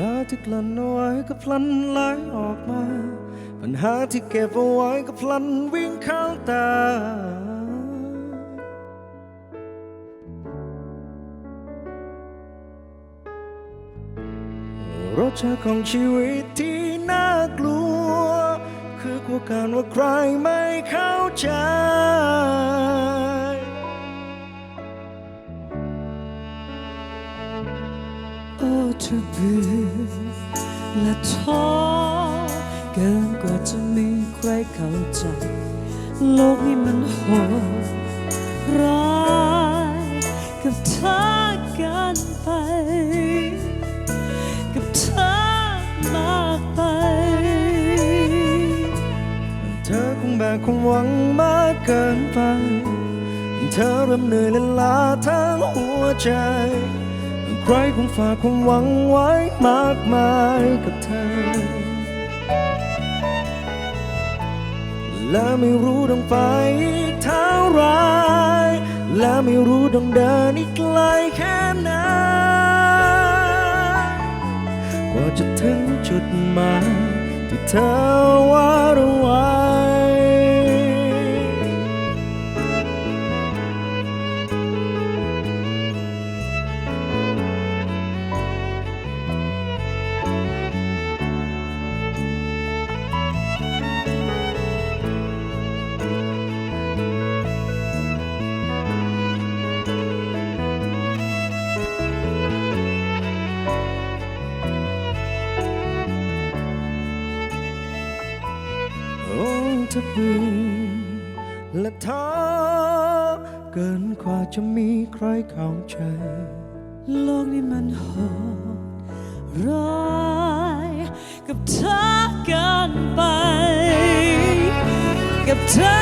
ตาที่กลั้นเอาไว้ก็พลันไหลออกมา ปัญหาที่เก็บเอาไว้ก็พลันวิ่งเข้าตา รสชาติของชีวิตที่น่ากลัว คือกลัวการว่าใครไม่เข้าใจ เธอเบื่อและท้อเกินกว่าจะมีใครเข้าใจ โลกนี้มันโหดร้ายกับเธอเกินไป กับเธอมากไป เธอคงแบกความหวังมากเกินไป เธอเริ่มเหนื่อยและล้าทั้งหัวใจ ใครคงฝากความหวังไว้มากมายกับเธอ และไม่รู้ต้องไปเท่าไรและไม่รู้ต้องเดินอีกไกลแค่ไหนกว่าจะถึงจุดหมายที่เธอวาดไว้ อ้เธอเบื่อและท้อเกินกว่าจะมีใครเข้าใจ โลกนี้มันโหดร้ายกับเธอเกินไป กับเธอ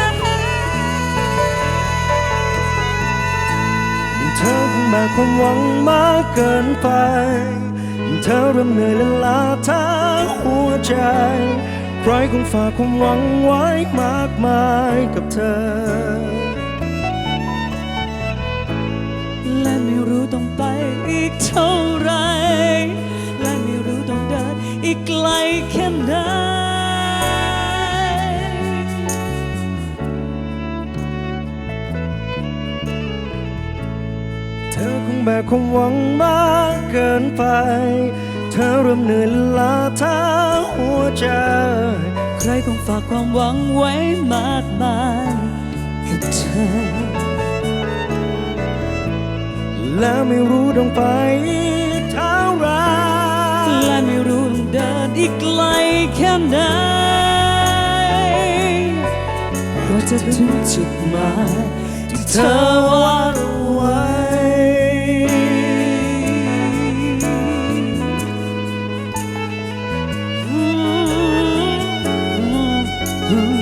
เธอคงแบกความหวังมากเกินไป เธอเริ่มเหนื่อยและล้าทั้งหัวใจ ใครคงฝากความหวังไว้มากมายกับเธอ และไม่รู้ต้องไปอีกเท่าไร และไม่รู้ต้องเดินอีกไกลแค่ไหนเธอคงแบกความหวังมากเกินไป อเริ่มเหนื่อยล้าทั้งหัวใจ ใครคงฝากความหวังไว้มากมายกับเธอ และไม่รู้ต้องไปเท่าไรและไม่รู้ต้องเดินอีกไกลแค่ไหนก็จะถึงจุดหมายที่เธอวาด Ooh.